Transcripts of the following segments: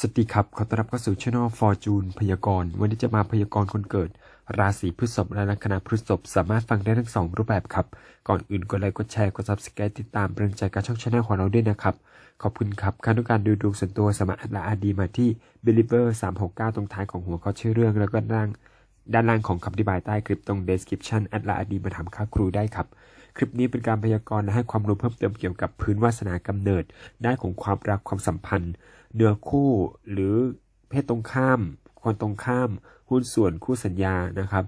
สวัสดีครับ ขอต้อนรับเข้าสู่ช่อง Fortune พยากรณ์วันนี้จะมาพยากรณ์คนเกิด ราศีพฤษภและลัคนาพฤษภสามารถฟังได้ทั้งสองรูปแบบครับ ก่อนอื่นกดไลค์กดแชร์กด subscribe ติดตามเป็นกำลังใจกับช่องช anel ของเราด้วยนะครับ ขอบคุณครับการต้องการดูดวงส่วนตัวสามารถอัดละอาดีมาที่ believer 369 ตรงท้ายของหัวข้อชื่อเรื่อง แล้วก็ด้านด้านล่างของคำอธิบายใต้คลิปตรง description อัดละอาดีมาถามค่าครูได้ครับคลิปนี้เป็นการพยากรณ์และให้ความรู้เพิ่มเติมเกี่ยวกับพื้นวาสนากำเนิดด้านของความรักความสัมพันธ์ เนื้อคู่หรือเพศตรงข้าม คนตรงข้าม หุ้นส่วนคู่สัญญานะครับ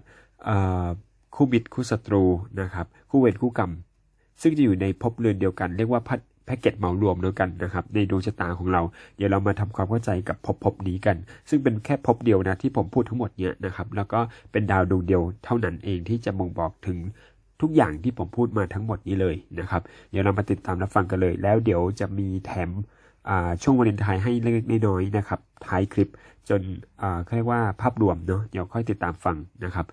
คู่มิตรคู่ศัตรูนะครับ คู่เวรคู่กรรม ซึ่งจะอยู่ในภพเรือนเดียวกัน เรียกว่าพัดแพ็กเกจเหมารวมเดียวกันนะครับ ในดวงชะตาของเรา เดี๋ยวเรามาทำความเข้าใจกับภพภพนี้กัน ซึ่งเป็นแค่ภพเดียวนะที่ผมพูดทั้งหมดเนี่ยนะครับ แล้วก็เป็นดาวดวงเดียวเท่านั้นเองที่จะบ่งบอกถึงทุกอย่างที่ผมพูดมาทั้งหมดนี้เลยนะครับ เดี๋ยวเรามาติดตามรับฟังกันเลย แล้วเดี๋ยวจะมีแถม ช่วงวาเลนไทน์ให้เล็กๆน้อยๆนะครับท้ายคลิปจนเขาเรียกว่าภาพรวมเนาะเดี๋ยวค่อยติดตามฟังนะครับ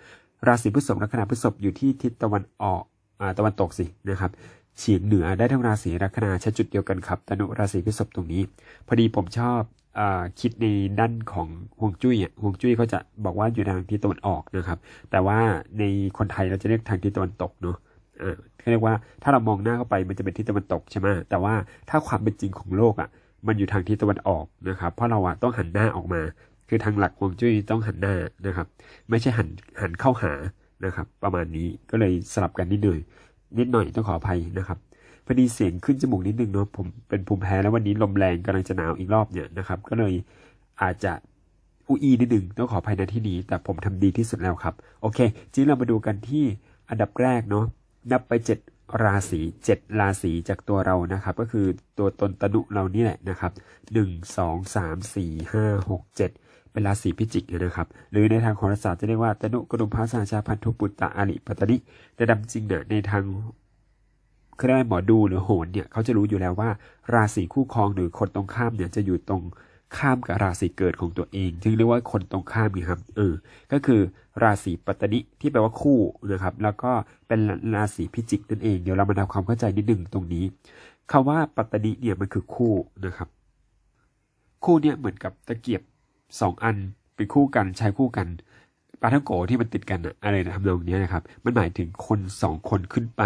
ราศีพฤษภลัคนาพฤษภอยู่ที่ทิศตะวันออกอตะวันตกสินะครับเฉียงเหนือได้ทั้งราศีลัคนาใช้จุดเดียวกันครับตนุราศีพฤษภตรงนี้ พอดีผมชอบอคิดในด้านของฮวงจุ้ยอะฮวงจุ้ยเขาจะบอกว่าอยู่ทางทิศตะวันออกนะครับ แต่ว่าในคนไทยเราจะเรียกทางทิศตะวันตกเนาะ เขาเรียกว่าถ้าเรามองหน้าเข้าไปมันจะเป็นทิศตะวันตกใช่ไหมแต่ว่าถ้าความเป็นจริงของโลกอะ มันอยู่ทางทิศตะวันออกนะครับ เพราะเราอะต้องหันหน้าออกมา คือทางหลักฮวงจุ้ยต้องหันหน้านะครับ ไม่ใช่หันหันเข้าหานะครับ ประมาณนี้ก็เลยสลับกันนิดหน่อยนิดหน่อยต้องขออภัยนะครับพอดีเสียงขึ้นจมูกนิดนึงเนาะผมเป็นภูมิแพ้แล้ววันนี้ลมแรงกำลังจะหนาวอีกรอบเนี่ยนะครับ ก็เลยอาจจะอุอีนิดหนึ่งต้องขออภัยในที่นี้ แต่ผมทำดีที่สุดแล้วครับ โอเคทีนี้เรามาดูกันที่อันดับแรกเนาะ นับไปเจ็ดราศีเจ็ดราศีจากตัวเรานะครับ ก็คือตัวตนตนุเรานี่แหละนะครับหนึ่งสองสามสี่ห้าหกเจ็ดเป็นราศีพิจิกเนี่ยนะครับ หรือในทางโหราศาสตร์จะเรียกว่าตนุกรุมพาสาชาพันธุปุตตะอาริปัตตนิแต่ดำจริงเนี่ยในทางเขาเรียกว่าหมอดูหรือโหนเนี่ยเขาจะรู้อยู่แล้วว่า ราศีคู่ครองหรือคนตรงข้ามเนี่ยจะอยู่ตรงข้ามกับราศีเกิดของตัวเองจึงเรียกว่าคนตรงข้ามนี่ครับเออ ก็คือ ราศีปัตตนิที่แปลว่าคู่นะครับ แล้วก็เป็นราศีพิจิกนั่นเอง เดี๋ยวเรามาทำความเข้าใจนิดหนึ่งตรงนี้คำว่าปัตตนิเนี่ยมันคือคู่นะครับ คู่เนี่ยเหมือนกับตะเกียบสองอันเป็นคู่กันใช้คู่กันปาทั้งโกที่มันติดกันอะอะไรนะทำนองนี้นะครับ มันหมายถึงคนสองคนขึ้นไป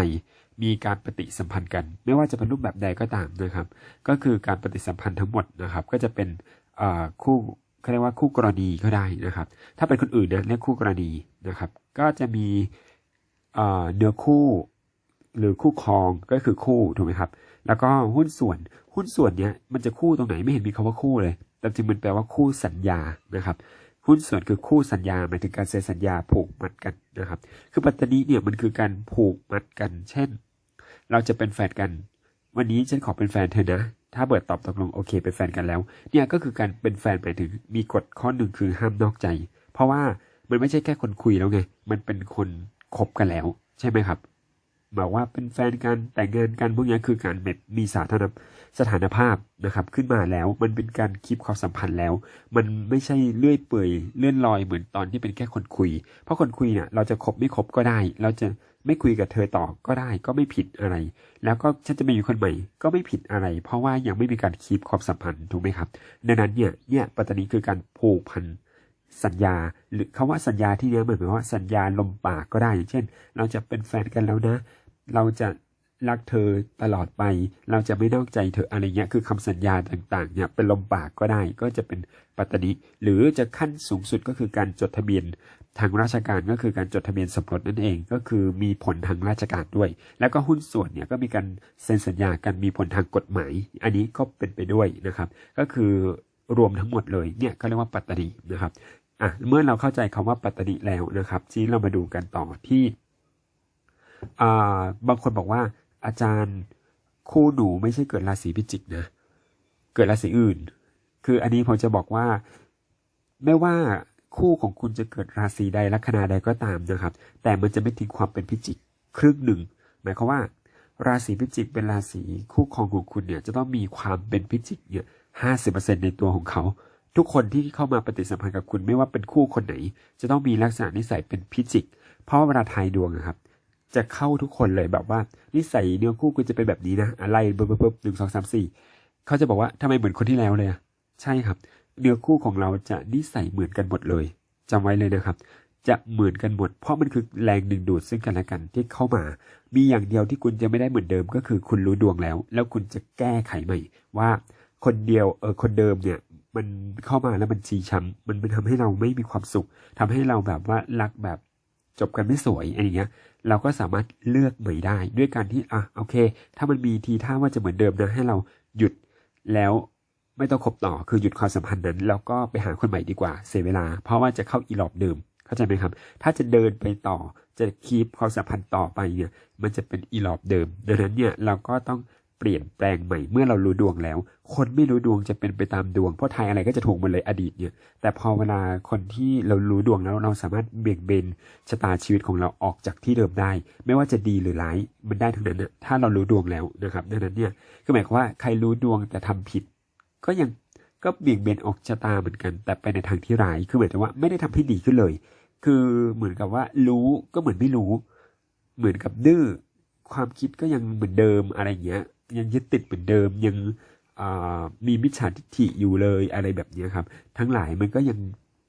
มีการปฏิสัมพันธ์กัน ไม่ว่าจะเป็นรูปแบบใดก็ตามนะครับ ก็คือการปฏิสัมพันธ์ทั้งหมดนะครับ ก็จะเป็นคู่ เขาเรียกว่าคู่กรณีก็ได้นะครับ ถ้าเป็นคนอื่นเนี่ยเรียกคู่กรณีนะครับ ก็จะมีเนื้อคู่หรือคู่ครองก็คือคู่ถูกไหมครับ แล้วก็หุ้นส่วนหุ้นส่วนเนี้ยมันจะคู่ตรงไหนไม่เห็นมีคำว่าคู่เลย แต่จริงมันแปลว่าคู่สัญญานะครับ หุ้นส่วนคือคู่สัญญาหมายถึงการเซ็นสัญญาผูกมัดกันนะครับ คือปัตตานีเนี่ยมันคือการผูกมัดกัน เช่น เราจะเป็นแฟนกัน วันนี้ฉันขอเป็นแฟนเธอนะ ถ้าเบิดตอบตกลงโอเคเป็นแฟนกันแล้ว เนี่ยก็คือการเป็นแฟนหมายถึงมีกฎข้อหนึ่งคือห้ามนอกใจ เพราะว่ามันไม่ใช่แค่คนคุยแล้วไง มันเป็นคนคบกันแล้ว ใช่ไหมครับ บอกว่าเป็นแฟนกันแต่งงานกันพวกนี้คือการแบบมีสาธารณสถานภาพนะครับ ขึ้นมาแล้วมันเป็นการคีบความสัมพันธ์แล้ว มันไม่ใช่เลื่อยเปื่อยเลื่อนลอยเหมือนตอนที่เป็นแค่คนคุย เพราะคนคุยเนี่ยเราจะคบไม่คบก็ได้ เราจะไม่คุยกับเธอต่อก็ได้ก็ไม่ผิดอะไร แล้วก็ฉันจะไปอยู่คนใหม่ก็ไม่ผิดอะไร เพราะว่ายังไม่มีการคีบความสัมพันธ์ถูกไหมครับดังนั้นเนี่ยเนี่ยปัตตานีคือการผูกพันสัญญาหรือคาว่าสัญญาที่เนี้ยหมายถึงว่าสัญญาลมปากก็ได้อย่างเช่น เราจะเป็นแฟนกันแล้วนะ เราจะรักเธอตลอดไป เราจะไม่นอกใจเธออะไรเงี้ย คือคำสัญญาต่างๆ เนี่ย เป็นลมปากก็ได้ ก็จะเป็นปัตตนิหรือจะขั้นสูงสุดก็คือการจดทะเบียนทางราชการก็คือการจดทะเบียนสมรสนั่นเอง ก็คือมีผลทางราชการด้วย แล้วก็หุ้นส่วนเนี่ยก็มีการเซ็นสัญญากันมีผลทางกฎหมาย อันนี้ก็เป็นไปด้วยนะครับ ก็คือรวมทั้งหมดเลย เนี่ยก็เรียกว่าปัตตนินะครับ อะ เมื่อเราเข้าใจคำว่าปัตตนิแล้วนะครับ ทีนี้เรามาดูกันต่อที่ บางคนบอกว่า อาจารย์คู่หนูไม่ใช่เกิดราศีพิจิกนะ เกิดราศีอื่น คืออันนี้ผมจะบอกว่า ไม่ว่าคู่ของคุณจะเกิดราศีใดลัคนาใดก็ตามนะครับ แต่มันจะไม่ทิ้งความเป็นพิจิกครึ่งหนึ่ง หมายความว่า ราศีพิจิกเป็นราศีคู่ครองของคุณเนี่ย จะต้องมีความเป็นพิจิกเนี่ยห้าสิบเปอร์เซ็นในตัวของเขา ทุกคนที่เข้ามาปฏิสัมพันธ์กับคุณไม่ว่าเป็นคู่คนไหน จะต้องมีลักษณะนิสัยเป็นพิจิก เพราะเวลาทายดวงอะครับ จะเข้าทุกคนเลยแบบว่า นิสัยเนื้อคู่คุณจะเป็นแบบนี้นะ อะไรเบิบเบิบหนึ่งสองสามสี่เขาจะบอกว่าทำไมเหมือนคนที่แล้วเลยอะใช่ครับ เนื้อคู่ของเราจะนิสัยเหมือนกันหมดเลยจำไว้เลยนะครับ จะเหมือนกันหมด เพราะมันคือแรงดึงดูดซึ่งกันและกันที่เข้ามา มีอย่างเดียวที่คุณจะไม่ได้เหมือนเดิมก็คือคุณรู้ดวงแล้ว แล้วคุณจะแก้ไขใหม่ว่าคนเดียวเออคนเดิมเนี่ยมันเข้ามาแล้วมันชีช้ำมันมันทำให้เราไม่มีความสุขทำให้เราแบบว่ารักแบบ จบกันไม่สวยอะไรเงี้ย เราก็สามารถเลือกใหม่ได้ด้วยการที่อะโอเค ถ้ามันมีทีท่าว่าจะเหมือนเดิมนะ ให้เราหยุดแล้วไม่ต้องคบต่อคือหยุดความสัมพันธ์นั้น แล้วก็ไปหาคนใหม่ดีกว่าเสียเวลา เพราะว่าจะเข้าอีหลอบเดิมเข้าใจไหมครับ ถ้าจะเดินไปต่อจะคีบความสัมพันธ์ต่อไปเนี่ยมันจะเป็นอีหลอบเดิม ดังนั้นเนี่ยเราก็ต้อง เปลี่ยนแปลงใหม่เมื่อเรารู้ดวงแล้ว คนไม่รู้ดวงจะเป็นไปตามดวงเพราะทายอะไรก็จะถูกหมดเลยอดีตเนี่ยแต่พอเวลาคนที่เรารู้ดวงแล้วเราสามารถเบี่ยงเบนชะตาชีวิตของเราออกจากที่เดิมได้ ไม่ว่าจะดีหรือร้ายมันได้ทั้งนั้นนะถ้าเรารู้ดวงแล้วนะครับดังนั้นเนี่ยก็หมายความว่าใครรู้ดวงแต่ทำผิด ก็ยังก็เบี่ยงเบนออกชะตาเหมือนกัน แต่ไปในทางที่ร้ายคือหมายถึงว่าไม่ได้ทำให้ดีขึ้นเลย คือเหมือนกับว่ารู้ก็เหมือนไม่รู้ เหมือนกับดื้อความคิดก็ยังเหมือนเดิมอะไรเงี้ย ยังยึดติดเหมือนเดิมยังมีมิจฉาทิฏฐิอยู่เลยอะไรแบบนี้ครับ ทั้งหลายมันก็ยัง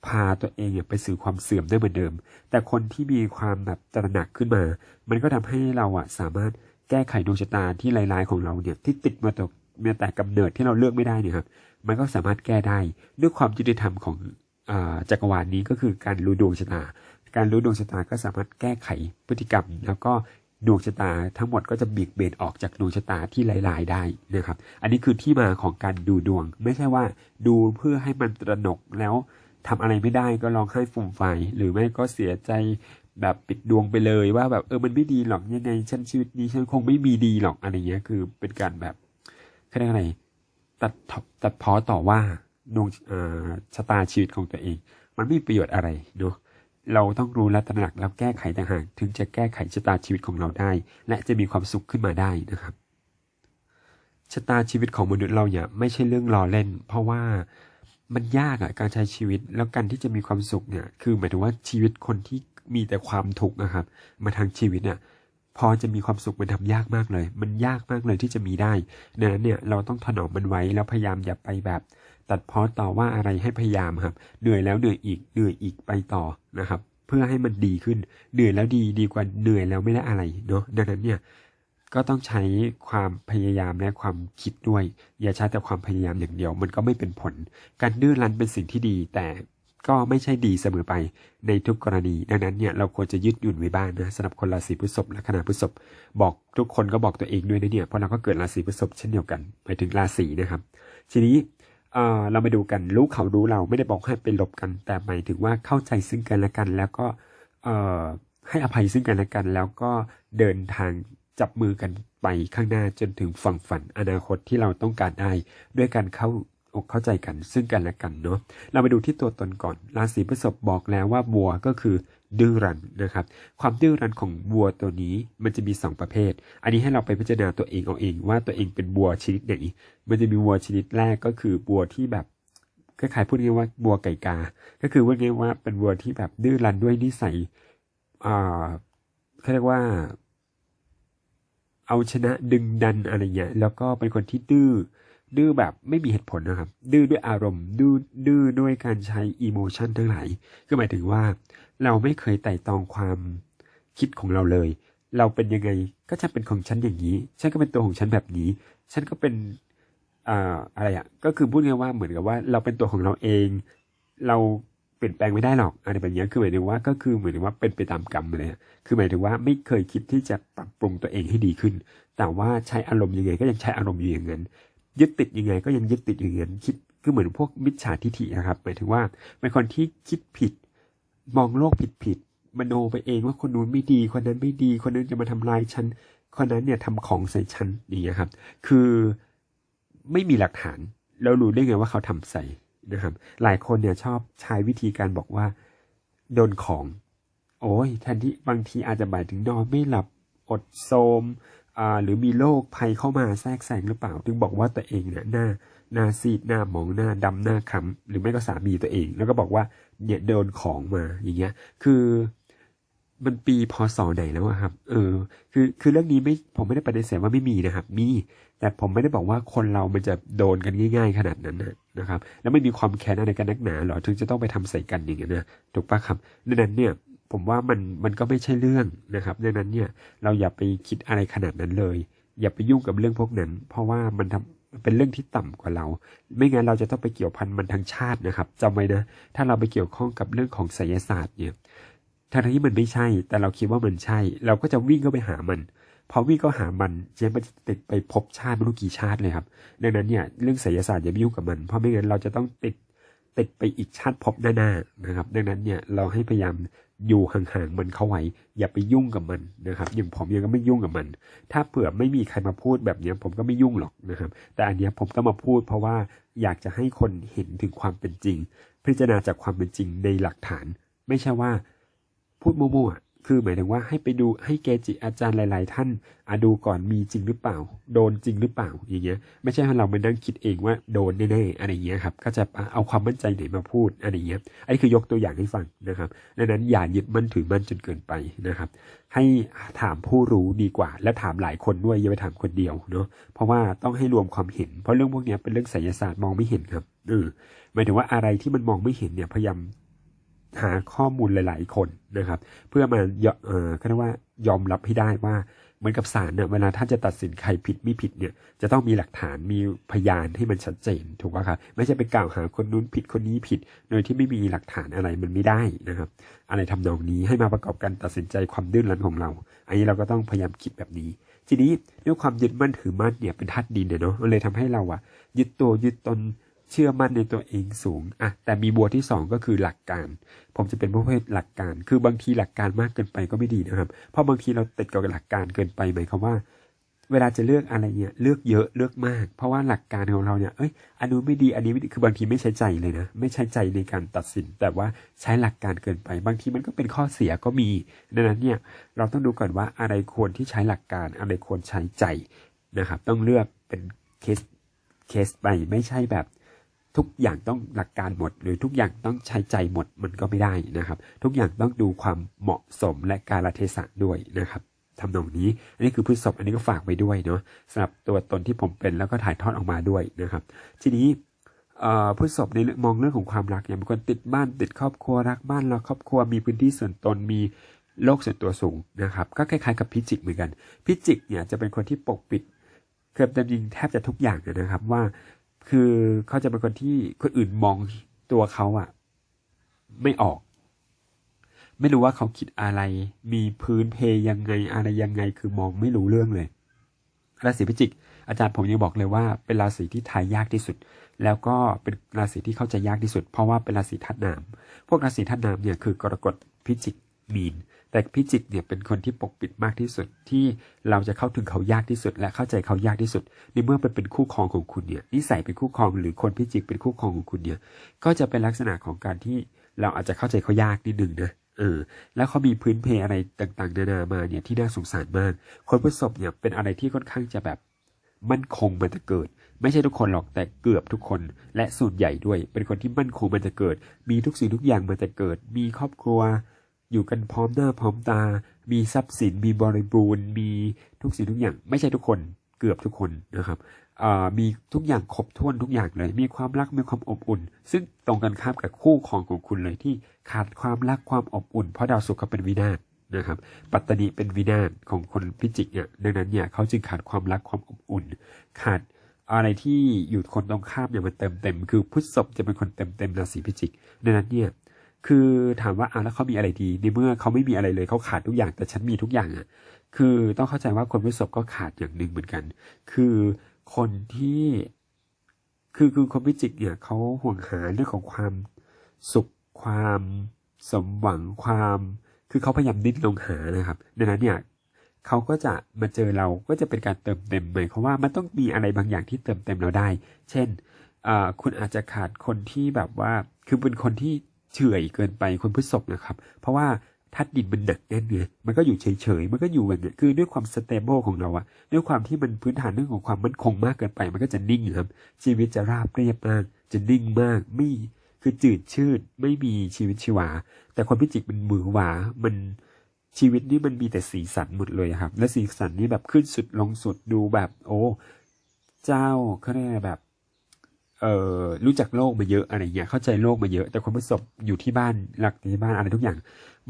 พาตัวเองไปสู่ความเสื่อมได้เหมือนเดิม แต่คนที่มีความแบบตระหนักขึ้นมา มันก็ทำให้เราอะสามารถแก้ไขดวงชะตาที่ลายๆของเราเนี่ยที่ติดมาตัวมาแต่กำเนิดที่เราเลือกไม่ได้เนี่ยครับ มันก็สามารถแก้ได้ด้วยความยุติธรรมของอจักรวาลนี้ก็คือการรู้ดวงชะตา การรู้ดวงชะตาก็สามารถแก้ไขพฤติกรรม แล้วก็ ดวงชะตาทั้งหมดก็จะเบี่ยงเบนออกจากดวงชะตาที่ลาย ๆ ได้นะครับ อันนี้คือที่มาของการดูดวง ไม่ใช่ว่าดูเพื่อให้มันตระหนกแล้วทำอะไรไม่ได้ก็ร้องไห้ฝุ่มไฟหรือไม่ก็เสียใจแบบปิดดวงไปเลยว่าแบบเออมันไม่ดีหรอกยังไงฉันชีวิตนี้ฉันคงไม่มีดีหรอกอะไรเงี้ยคือเป็นการแบบเขาเรียกอะไรตัดทตัดพ้อต่อว่าดวงอ่าชะตาชีวิตของตัวเอง มันไม่มีประโยชน์อะไรเนาะ เราต้องรู้และตระหนักแล้วแก้ไขต่างหากถึงจะแก้ไขชะตาชีวิตของเราได้ และจะมีความสุขขึ้นมาได้นะครับชะตาชีวิตของมนุษย์เราเนี่ยไม่ใช่เรื่องล้อเล่น เพราะว่ามันยากอะการใช้ชีวิตแล้วการที่จะมีความสุขเนี่ย คือหมายถึงว่าชีวิตคนที่มีแต่ความทุกข์นะครับ มาทางชีวิตเนี่ยพอจะมีความสุขมันทำยากมากเลย มันยากมากเลยที่จะมีได้ดังนั้นเนี่ยเราต้องถนอมมันไว้แล้วพยายามอย่าไปแบบ ตัดเพ้อต่อว่าอะไรให้พยายามครับเหนื่อยแล้วเหนื่อยอีกเหนื่อยอีกไปต่อนะครับ เพื่อให้มันดีขึ้นเหนื่อยแล้วดีดีกว่าเหนื่อยแล้วไม่ได้อะไรเนาะดังนั้นเนี่ยก็ต้องใช้ความพยายามและความคิดด้วย อย่าใช้แต่ความพยายามอย่างเดียว มันก็ไม่เป็นผล การดื้อรั้นเป็นสิ่งที่ดี แต่ก็ไม่ใช่ดีเสมอไปในทุกกรณี ดังนั้นเนี่ยเราควรจะยืดหยุ่นไว้บ้างนะสำหรับคนราศีพฤษภและคณะพฤษภบอกทุกคนก็บอกตัวเองด้วยนะเนี่ยเพราะเราก็เกิดราศีพฤษภเช่นเดียวกันหมายถึงราศีนะครับ ทีนี้ เออเรามาดูกันรู้เขารู้เราไม่ได้บอกให้เป็นลบกัน แต่หมายถึงว่าเข้าใจซึ่งกันและกัน แล้วก็เออให้อภัยซึ่งกันและกัน แล้วก็เดินทางจับมือกันไปข้างหน้าจนถึงฝั่งฝันอนาคตที่เราต้องการได้ ด้วยการเข้าอกเข้าใจกันซึ่งกันและกันเนาะเรามาดูที่ตัวตนก่อนราศีพฤษภบอกแล้วว่าวัวก็คือ ดื้อรั้นนะครับ ความดื้อรั้นของวัวตัวนี้มันจะมี 2 ประเภท อันนี้ให้เราไปพิจารณาตัวเองเอาเองว่าตัวเองเป็นวัวชนิดไหน มันจะมีวัวชนิดแรกก็คือวัวที่แบบคล้ายๆพูดง่ายว่าวัวไก่กา ก็คือว่าง่ายว่าเป็นวัวที่แบบดื้อรั้นด้วยนิสัยอ่าเขาเรียกว่า เอาชนะดึงดันอะไรเงี้ยแล้วก็เป็นคนที่ดื้อ ดื้อแบบไม่มีเหตุผลนะครับ ดื้อด้วยอารมณ์ดื้อดื้อด้วยการใช้อีโมชันทั้งหลายก็หมายถึงว่า เราไม่เคยไต่ตองความคิดของเราเลย เราเป็นยังไงก็จะเป็นของฉันอย่างนี้ ฉันก็เป็นตัวของฉันแบบนี้ ฉันก็เป็นอ่าอะไรอะก็คือพูดง่ายว่าเหมือนกับว่าเราเป็นตัวของเราเอง เราเปลี่ยนแปลงไม่ได้หรอกอะไรแบบนี้คือหมายถึงว่าก็คือเหมือนว่าเป็นไปตามกรรมเลยคือหมายถึงว่าไม่เคยคิดที่จะปรับปรุงตัวเองให้ดีขึ้น แต่ว่าใช้อารมณ์ยังไงก็ยังใช้อารมณ์อยู่อย่างนั้น ยึดติดยังไงก็ยังยึดติดอยู่อย่างนั้นคิดคือเหมือนพวกมิจฉาทิฐินะครับหมายถึงว่าเป็นคนที่คิดผิด มองโลกผิดผิดมโนไปเองว่าคนนู้นไม่ดี คนนั้นไม่ดี คนนั้นจะมาทำลายฉัน คนนั้นเนี่ยทำของใส่ฉันอย่างเงี้ยครับ คือไม่มีหลักฐาน แล้วรู้ได้ไงว่าเขาทำใส่นะครับ หลายคนเนี่ยชอบใช้วิธีการบอกว่า โดนของ โอ้ยแทนที่บางทีอาจจะหมายถึงนอนไม่หลับอดโทม หรือมีโรคภัยเข้ามาแทรกแซงหรือเปล่า ถึงบอกว่าตัวเองเนี่ยหน้าหน้าซีดหน้าหมองหน้าดำหน้าคล้ำหรือไม่ก็สามีตัวเอง แล้วก็บอกว่าเนี่ยโดนของมาอย่างเงี้ย คือมันปีพศไหนแล้วครับ เออ คือคือเรื่องนี้ไม่ผมไม่ได้ปฏิเสธว่าไม่มีนะครับ มี แต่ผมไม่ได้บอกว่าคนเรามันจะโดนกันง่าย ๆ ขนาดนั้นนะนะครับ แล้วไม่มีความแค้นอะไรกันนักหนาหรอถึงจะต้องไปทำใส่กันอย่างเงี้ยนะถูกปะครับดังนั้นเนี่ย ผมว่ามันมันก็ไม่ใช่เรื่องนะครับดังนั้นเนี่ยเราอย่าไปคิดอะไรขนาดนั้นเลย อย่าไปยุ่งกับเรื่องพวกนั้น เพราะว่ามันทำเป็นเรื่องที่ต่ำกว่าเรา ไม่งั้นเราจะต้องไปเกี่ยวพันมันทั้งชาตินะครับจำไว้นะ ถ้าเราไปเกี่ยวข้องกับเรื่องของไสยศาสตร์เนี่ยทั้งที่มันไม่ใช่ แต่เราคิดว่ามันใช่ เราก็จะวิ่งเข้าไปหามันพอวิ่งเข้าหามันเจ๊มันติดไปพบชาติไม่รู้กี่ชาติเลยครับดังนั้นเนี่ยเรื่องไสยศาสตร์อย่าไปยุ่งกับมัน เพราะไม่งั้นเราจะต้องติด ติดไปอีกชาติพบหน้าๆนะครับ ดังนั้นเนี่ยเราให้พยายามอยู่ห่างๆมันเข้าไว้ อย่าไปยุ่งกับมันนะครับ อย่างผมยังก็ไม่ยุ่งกับมัน ถ้าเผื่อไม่มีใครมาพูดแบบนี้ผมก็ไม่ยุ่งหรอกนะครับ แต่อันนี้ผมก็มาพูดเพราะว่าอยากจะให้คนเห็นถึงความเป็นจริง พิจารณาจากความเป็นจริงในหลักฐาน ไม่ใช่ว่า พูดมั่วๆ คือหมายถึงว่าให้ไปดูให้เกจิอาจารย์หลาย ๆ ท่านอะดูก่อนมีจริงหรือเปล่า โดนจริงหรือเปล่าอย่างเงี้ย ไม่ใช่ให้เรามานั่งคิดเองว่าโดนแน่ๆอะไรเงี้ยครับก็จะเอาความมั่นใจไหนมาพูดอะไรเงี้ยอันนี้คือยกตัวอย่างให้ฟังนะครับดังนั้นอย่ายึดมั่นถือมั่นจนเกินไปนะครับ ให้ถามผู้รู้ดีกว่า และถามหลายคนด้วยอย่าไปถามคนเดียวเนาะเพราะว่าต้องให้รวมความเห็น เพราะเรื่องพวกนี้เป็นเรื่องไสยศาสตร์มองไม่เห็นครับเออหมายถึงว่าอะไรที่มันมองไม่เห็นเนี่ยพยายาม หาข้อมูลหลาย ๆ คนนะครับ เพื่อมาเอ่อเขาเรียกว่ายอมรับให้ได้ว่าเหมือนกับศาลเนี่ยเวลาท่านจะตัดสินใครผิดไม่ผิดเนี่ยจะต้องมีหลักฐานมีพยานให้มันชัดเจนถูกป่ะครับไม่ใช่ไปกล่าวหาคนนู้นผิดคนนี้ผิด โดยที่ไม่มีหลักฐานอะไรมันไม่ได้นะครับ อะไรทำนองนี้ให้มาประกอบการตัดสินใจความดื้อรั้นของเรา อันนี้เราก็ต้องพยายามคิดแบบนี้ ทีนี้ด้วยความยึดมั่นถือมั่นเนี่ยเป็นธาตุดินเนี่ยเนาะมันเลยทำให้เราอะยึดตัวยึดตน เชื่อมั่นในตัวเองสูงอะแต่มีบัวที่สองก็คือหลักการ ผมจะเป็นประเภทหลักการ คือบางทีหลักการมากเกินไปก็ไม่ดีนะครับ เพราะบางทีเราติดกับหลักการเกินไปหมายความว่า เวลาจะเลือกอะไรเนี่ยเลือกเยอะเลือกมาก เพราะว่าหลักการของเราเนี่ยเอ้ยอันนู้นไม่ดีอันนี้ไม่ดีคือบางทีไม่ใช้ใจเลยนะไม่ใช้ใจในการตัดสิน แต่ว่าใช้หลักการเกินไป บางทีมันก็เป็นข้อเสียก็มีดังนั้นเนี่ยเราต้องดูก่อนว่าอะไรควรที่ใช้หลักการอะไรควรใช้ใจนะครับ ต้องเลือกเป็นเคสเคสไปไม่ใช่แบบ ทุกอย่างต้องหลักการหมด หรือทุกอย่างต้องใช้ใจหมดมันก็ไม่ได้นะครับ ทุกอย่างต้องดูความเหมาะสมและการลเทศะด้วยนะครับทำนองนี้ อันนี้คือพฤษภอันนี้ก็ฝากไว้ด้วยเนาะสำหรับตัวตนที่ผมเป็นแล้วก็ถ่ายทอดออกมาด้วยนะครับ ทีนี้พฤษภในเรื่องมองเรื่องของความรักอย่างเป็นคนติดบ้านติดครอบครัวรักบ้านรักครอบครัวมีพื้นที่ส่วนตนมีโลกส่วนตัวสูงนะครับ ก็คล้ายๆกับพิจิกเหมือนกันพิจิกเนี่ยจะเป็นคนที่ปกปิดเกือบจะจริงแทบจะทุกอย่างนะครับว่า คือเขาจะเป็นคนที่คนอื่นมองตัวเขาอะไม่ออก ไม่รู้ว่าเขาคิดอะไร มีพื้นเพยังไงอะไรยังไง คือมองไม่รู้เรื่องเลยราศีพิจิก อาจารย์ผมยังบอกเลยว่าเป็นราศีที่ทายยากที่สุด แล้วก็เป็นราศีที่เข้าใจยากที่สุด เพราะว่าเป็นราศีธาตุน้ำพวกราศีธาตุน้ำเนี่ยคือกรกฎพิจิกมีน แต่พิจิกเนี่ยเป็นคนที่ปกปิดมากที่สุดที่เราจะเข้าถึงเขายากที่สุด และเข้าใจเขายากที่สุดในเมื่อเป็นเป็นคู่ครองของคุณเนี่ยนิสัยเป็นคู่ครองหรือคนพิจิกเป็นคู่ครองของคุณเนี่ยก็จะเป็นลักษณะของการที่เราอาจจะเข้าใจเขายากนิดนึงนะเออแล้วเขามีพื้นเพอะไรต่างๆนานามาเนี่ยที่น่าสงสารมาก คนพฤษภเนี่ยเป็นอะไรที่ค่อนข้างจะแบบมั่นคงมาแต่เกิด ไม่ใช่ทุกคนหรอกแต่เกือบทุกคน และส่วนใหญ่ด้วย เป็นคนที่มั่นคงมาแต่เกิด มีทุกสิ่งทุกอย่างมาแต่เกิด มีครอบครัว อยู่กันพร้อมหน้าพร้อมตา มีทรัพย์สิน มีบริบูรณ์ มีทุกสิ่งทุกอย่าง ไม่ใช่ทุกคน เกือบทุกคนนะครับมีทุกอย่างครบถ้วนทุกอย่างเลย มีความรัก มีความอบอุ่น ซึ่งตรงกันข้ามกับคู่ครองของคุณเลยที่ขาดความรักความอบอุ่น เพราะดาวศุกร์เขาเป็นวินาศนะครับ ปัตตานีเป็นวินาศของคนพิจิกเนี่ย ดังนั้นเนี่ยเขาจึงขาดความรักความอบอุ่น ขาดอะไรที่อยู่คนตรงข้ามเนี่ยมันเต็มเต็ม คือพฤษภจะเป็นคนเต็มเต็มราศีพิจิก ดังนั้นเนี่ย คือถามว่าอะแล้วเขามีอะไรดีในเมื่อเขาไม่มีอะไรเลยเขาขาดทุกอย่างแต่ฉันมีทุกอย่างอะ คือต้องเข้าใจว่าคนพฤษภก็ขาดอย่างหนึ่งเหมือนกัน คือคนที่คือคือคนพิจิกเนี่ยเขาห่วงหาเรื่องของความสุขความสมหวังความ คือเขาพยายามดิ้นลงหานะครับดังนั้นเนี่ยเขาก็จะมาเจอเราก็จะเป็นการเติมเต็มหมายความว่ามันต้องมีอะไรบางอย่างที่เติมเต็มเราได้ เช่นอ่าคุณอาจจะขาดคนที่แบบว่า คือเป็นคนที่ เฉื่อยเกินไปคนพฤษภนะครับ เพราะว่าธาตุดินมันหนักแน่นเนี่ยมันก็อยู่เฉยๆ มันก็อยู่แบบเนี้ยคือด้วยความสเตเบิลของเราอะด้วยความที่มันพื้นฐานเรื่องของความมั่นคงมากเกินไป มันก็จะนิ่งครับ ชีวิตจะราบเรียบมาก จะนิ่งมาก ไม่คือจืดชืด ไม่มีชีวิตชีวา แต่คนพิจิกมันมือหวา มันชีวิตนี่มันมีแต่สีสันหมดเลยครับ และสีสันนี่แบบขึ้นสุดลงสุดดูแบบ โอ้ เจ้าเขาเรียกแบบ เอ่อรู้จักโลกมาเยอะอะไรเงี้ยเข้าใจโลกมาเยอะ แต่คนประสบอยู่ที่บ้านหลักที่บ้านอะไรทุกอย่าง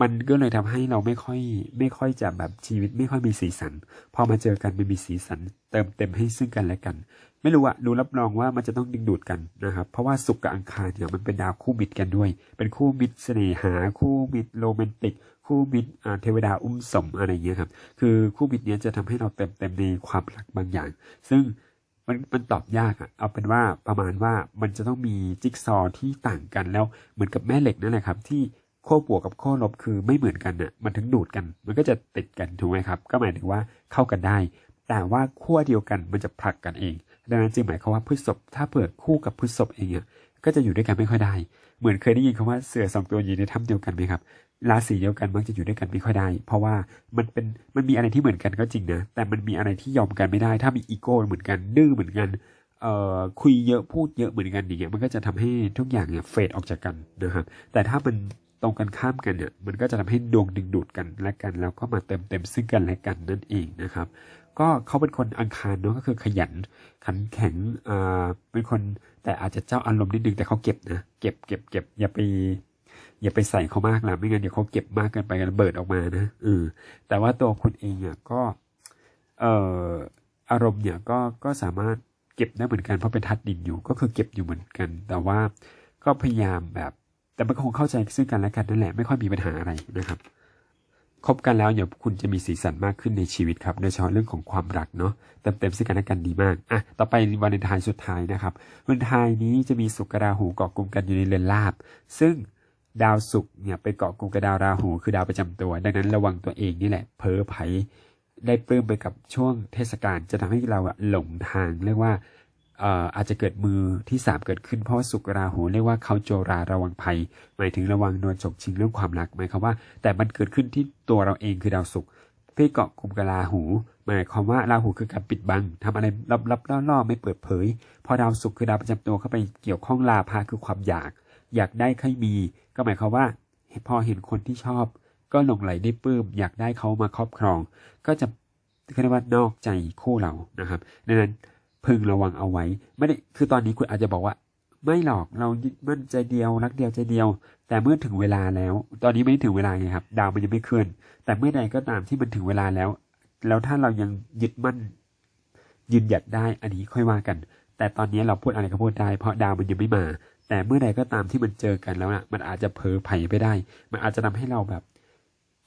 มันก็เลยทำให้เราไม่ค่อย ไม่ค่อยจะแบบชีวิตไม่ค่อยมีสีสัน พอมาเจอกันมันมีสีสัน เติมเต็มให้ซึ่งกันและกัน ไม่รู้อะดูรับรองว่ามันจะต้องดึงดูดกันนะครับ เพราะว่าศุกกับอังคารเนี่ยมันเป็นดาวคู่มิตรกันด้วย เป็นคู่มิตรเสน่หา คู่มิตรโรแมนติก คู่มิตรอ่าเทวดาอุ้มสมอะไรเงี้ยครับ คือคู่มิตรเนี้ยจะทำให้เราเต็มเต็มในความรักบางอย่าง ซึ่ง มันมันตอบยากอะเอาเป็นว่าประมาณว่ามันจะต้องมีจิ๊กซอว์ที่ต่างกันแล้วเหมือนกับแม่เหล็กนั่นแหละครับ ที่ขั้วบวกกับขั้วลบคือไม่เหมือนกันน่ะ มันถึงดูดกัน มันก็จะติดกันถูกไหมครับ ก็หมายถึงว่าเข้ากันได้ แต่ว่าขั้วเดียวกันมันจะผลักกันเอง ดังนั้นจึงหมายความว่าพฤษภถ้าเปิดคู่กับพฤษภเองอะก็จะอยู่ด้วยกันไม่ค่อยได้ เหมือนเคยได้ยินคำว่าเสือสองตัวอยู่ในถ้ำเดียวกันไหมครับราศีเดียวกันมักจะอยู่ด้วยกันไม่ค่อยได้ เพราะว่ามันเป็นมันมีอะไรที่เหมือนกันก็จริงนะ แต่มันมีอะไรที่ยอมกันไม่ได้ ถ้ามีอีโก้เหมือนกันดื้อเหมือนกันเอ่อคุยเยอะพูดเยอะเหมือนกันอย่างเงี้ยมันก็จะทำให้ทุกอย่างเนี่ยเฟดออกจากกันนะครับแต่ถ้ามันตรงกันข้ามกันเนี่ยมันก็จะทำให้ดวงดึงดูดกันและกัน แล้วก็มาเติมเต็มซึ่งกันและกันนั่นเองนะครับ ก็เขาเป็นคนอังคารเนาะก็คือขยันขันแข็งอ่าเป็นคนแต่อาจจะเจ้าอารมณ์นิดนึงแต่เขาเก็บนะเก็บเก็บเก็บอย่าไปอย่าไปใส่เขามากนะไม่งั้นเดี๋ยวเขาเก็บมากเกินไปกันเบิดออกมานะเออแต่ว่าตัวคุณเองอะก็เอ่ออารมณ์เนี่ยก็ก็สามารถเก็บได้เหมือนกันเพราะเป็นทัดดินอยู่ก็คือเก็บอยู่เหมือนกัน แต่ว่าก็พยายามแบบ แต่มันก็คงเข้าใจซึ่งกันและกันนั่นแหละไม่ค่อยมีปัญหาอะไรนะครับ คบกันแล้วเดี๋ยวคุณจะมีสีสันมากขึ้นในชีวิตครับโดยเฉพาะเรื่องของความรักเนาะเต็มเต็มซึ่งกันและกันดีมากอะต่อไปวันเลนไทน์สุดท้ายนะครับวันเลนไทน์นี้จะมีสุกราหูเกาะกลุ่มกันอยู่ในเรือนลาบ ซึ่งดาวศุกร์เนี่ยไปเกาะกลุ่มกับดาวราหู คือดาวประจำตัว ดังนั้นระวังตัวเองนี่แหละเพ้อไผได้ปลื้มไปกับช่วงเทศกาลจะทำให้เราหลงทางเรียกว่า อ่อาจจะเกิดมือที่สามเกิดขึ้นเพราะว่าสุกราหูเรียกว่าเขาโจราระวังภัย หมายถึงระวังโดนฉกชิงเรื่องความรักหมายความว่า แต่มันเกิดขึ้นที่ตัวเราเองคือดาวศุกร์เพื่อเกาะกลุ่มกับราหู หมายความว่าราหูคือการปิดบังทำอะไรลับๆล่อๆไม่เปิดเผย พอดาวศุกร์คือดาวประจำตัวเข้าไปเกี่ยวข้องลาภะคือความอยาก อยากได้ใครมี ก็หมายความว่าพอเห็นคนที่ชอบ ก็หลงไหลได้ปลื้มอยากได้เขามาครอบครอง ก็จะเรียกว่านอกใจคู่เรานะครับดังนั้น พึงระวังเอาไว้ ไม่ได้คือตอนนี้คุณอาจจะบอกว่า ไม่หรอกเรายึดมั่นใจเดียวรักเดียวใจเดียว แต่เมื่อถึงเวลาแล้ว ตอนนี้ไม่ถึงเวลาไงครับ ดาวมันยังไม่เคลื่อน แต่เมื่อใดก็ตามที่มันถึงเวลาแล้ว แล้วถ้าเรายังยึดมั่น ยืนหยัดได้อันนี้ค่อยว่ากัน แต่ตอนนี้เราพูดอะไรก็พูดได้เพราะดาวมันยังไม่มา แต่เมื่อใดก็ตามที่มันเจอกันแล้วนะมันอาจจะเผลอไผไปได้ มันอาจจะทำให้เราแบบ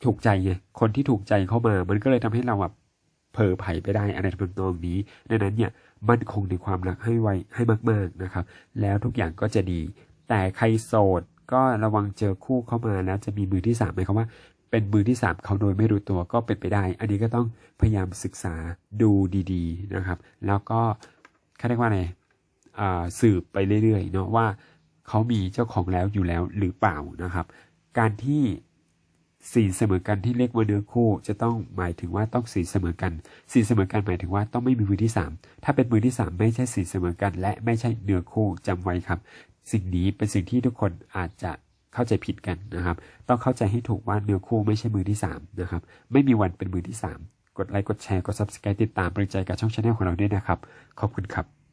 ถูกใจไงคนที่ถูกใจเข้ามา มันก็เลยทำให้เราแบบเผลอไผไปได้อะไรทำนองนี้ดังนั้นเนี่ย มั่นคงในความรักให้ไวให้มาก ๆนะครับ แล้วทุกอย่างก็จะดี แต่ใครโสดก็ระวังเจอคู่เข้ามาแล้วจะมีมือที่สามหมายความว่าเป็นมือที่สามเขาโดยไม่รู้ตัวก็เป็นไปได้ อันนี้ก็ต้องพยายามศึกษาดูดีๆนะครับ แล้วก็เขาเรียกว่าอะไรอ่าสืบไปเรื่อยๆเนาะว่าเขามีเจ้าของแล้วอยู่แล้วหรือเปล่านะครับ การที่ สีเสมอกันที่เรียกว่าเนื้อคู่จะต้องหมายถึงว่าต้องสีเสมอกันสีเสมอกันหมายถึงว่าต้องไม่มีมือที่สามถ้าเป็นมือที่สามไม่ใช่สีเสมอกัน และไม่ใช่เนื้อคู่จำไว้ครับ สิ่งนี้เป็นสิ่งที่ทุกคนอาจจะเข้าใจผิดกันนะครับ ต้องเข้าใจให้ถูกว่าเนื้อคู่ไม่ใช่มือที่สามนะครับไม่มีวันเป็นมือที่สามกดไลค์กดแชร์กด subscribe ติดตามเป็นใจกับช่องชาแนลของเราด้วยนะครับ ขอบคุณครับ